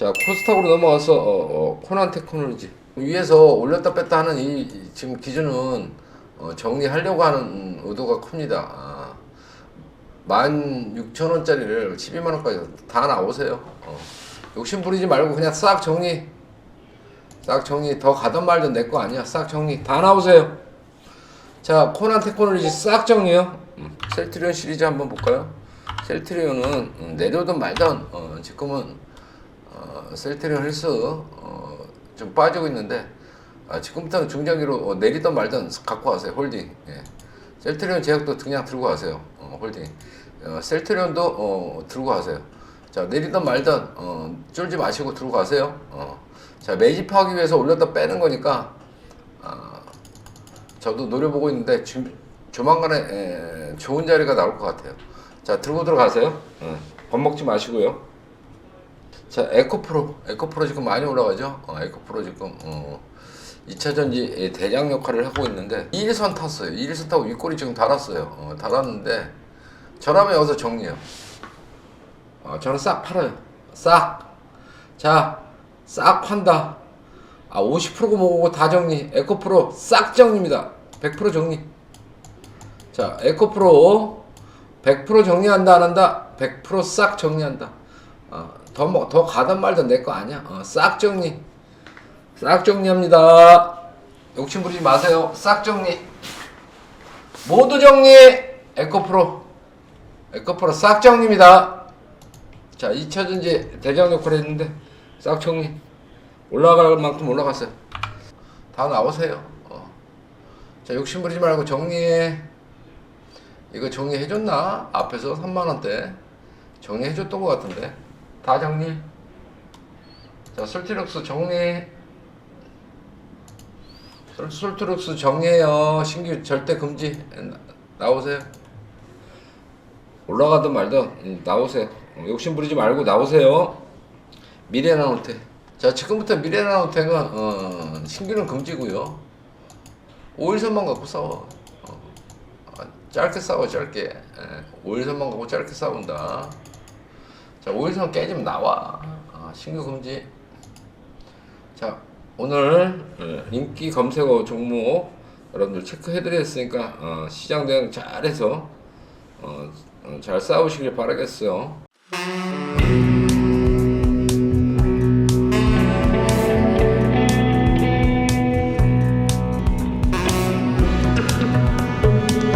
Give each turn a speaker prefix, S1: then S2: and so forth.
S1: 자 코스닥으로 넘어가서 어, 어, 코난 테크놀로지. 위에서 올렸다 뺐다 하는 이, 이 지금 기준은 어, 정리하려고 하는 의도가 큽니다. 아, 16,000원짜리를 12만원까지 다 나오세요. 어. 욕심 부리지 말고 그냥 싹 정리. 싹 정리. 더 가던 말던 내 거 아니야. 싹 정리. 다 나오세요. 자 코난 테크놀로지 싹 정리요. 음, 셀트리온 시리즈 한번 볼까요? 셀트리온은 음, 내려든 말던 어, 지금은 어, 셀트리온 헬스 어, 좀 빠지고 있는데 아, 지금부터는 중장기로 어, 내리던 말던 갖고 가세요 홀딩 예. 셀트리온 제약도 그냥 들고 가세요 어, 홀딩 어, 셀트리온도 어, 들고 가세요 자 내리던 말던 어, 쫄지 마시고 들고 가세요 어. 자 매집하기 위해서 올렸다 빼는 거니까 아, 저도 노려보고 있는데 주, 조만간에 에, 좋은 자리가 나올 것 같아요 자 들고 들어가세요 예. 겁먹지 마시고요 자 에코프로 에코프로 지금 많이 올라가죠 어, 에코프로 지금 어, 2차전지 대장 역할을 하고 있는데 1선 탔어요 1선 타고 윗골이 지금 달았어요 어, 달았는데 저라면 여기서 정리해요 어, 저는 싹 팔아요 싹 자, 싹 판다. 아, 50%고 뭐고 다 정리. 에코프로 싹 정리입니다. 100% 정리. 자, 에코프로 100% 정리한다 안 한다? 100%싹 정리한다. 어, 더 뭐, 더 가던 말던 내거 아니야. 어, 싹 정리. 싹 정리합니다. 욕심 부리지 마세요. 싹 정리. 모두 정리. 에코프로. 에코프로 싹 정리입니다. 자, 2차전지 대장 역할을 했는데 싹 정리. 올라갈 만큼 올라갔어요. 다 나오세요. 어. 자, 욕심 부리지 말고 정리해. 이거 정리해줬나? 앞에서 3만원대. 정리해줬던 것 같은데. 다 정리. 자, 솔티룩스 정리. 솔- 솔트룩스 정리해요. 신규 절대 금지. 나- 나오세요. 올라가든 말든 음, 나오세요. 어, 욕심 부리지 말고 나오세요. 미래나노테. 자 지금부터 미래나노테는 어, 신규는 금지고요. 5일선만 갖고 싸워. 어, 아, 짧게 싸워 짧게. 예, 5일선만 갖고 짧게 싸운다. 자 5일선 깨지면 나와. 아, 신규 금지. 자 오늘 예, 인기 검색어 종목 여러분들 체크해드렸으니까 어, 시장 대응 잘해서 어, 어, 잘 싸우시길 바라겠어요.